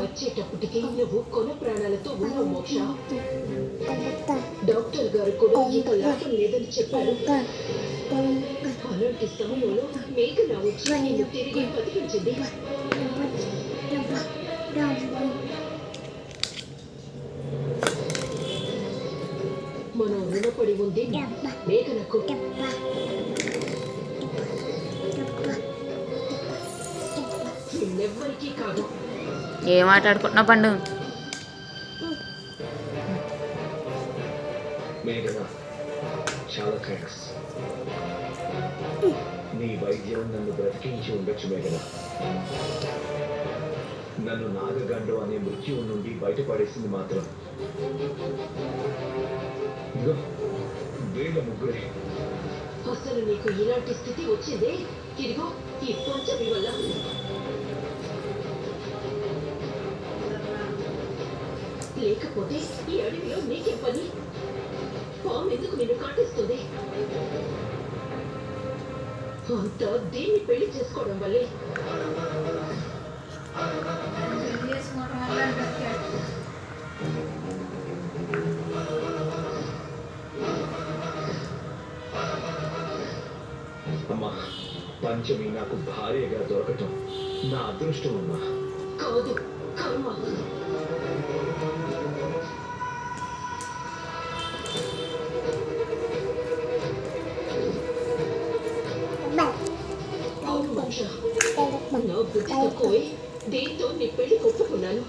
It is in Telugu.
వచ్చేటప్పటికి నువ్వు కొన ప్రాణాలతో ఉన్నావు మోక్ష. డాక్టర్ గారు కూడా ఇక లాభం లేదని చెప్పారు. అలాంటి సమయంలో మేఘన వచ్చి నిన్ను తిరిగి బతికించింది. మనం రుణపడి ఉంది. మేఘనకు నిన్నెవ్వరికీ కాదు. ఏం మాట్లాడుకుంటున్నావు పండు? మేఘన చాలా థ్యాంక్స్ నీ వైద్యం నన్ను బ్రతికించి ఉండొచ్చు మేఘన. నన్ను నాగగండం అనే మృత్యువు నుండి బయటపడేసింది మాత్రం. ఇదిగో, వీళ్ళ ముగ్గురే. అసలు నీకు ఇలాంటి స్థితి వచ్చిందే? ఇదిగో ఈ పంచమి వల్ల. లేకపోతే ఈ అడవిలో నీకే పని. పాము ఎందుకు నిన్ను కాటిస్తుంది? అంతా దీన్ని పెళ్ళి చేసుకోవడం వల్లే. అమ్మా పంచమి నాకు భార్యగా దొరకటం నా అదృష్టం అమ్మా. కాదు కర్మ. loob ng tito ko eh. Dito ni Pili ko puhunan.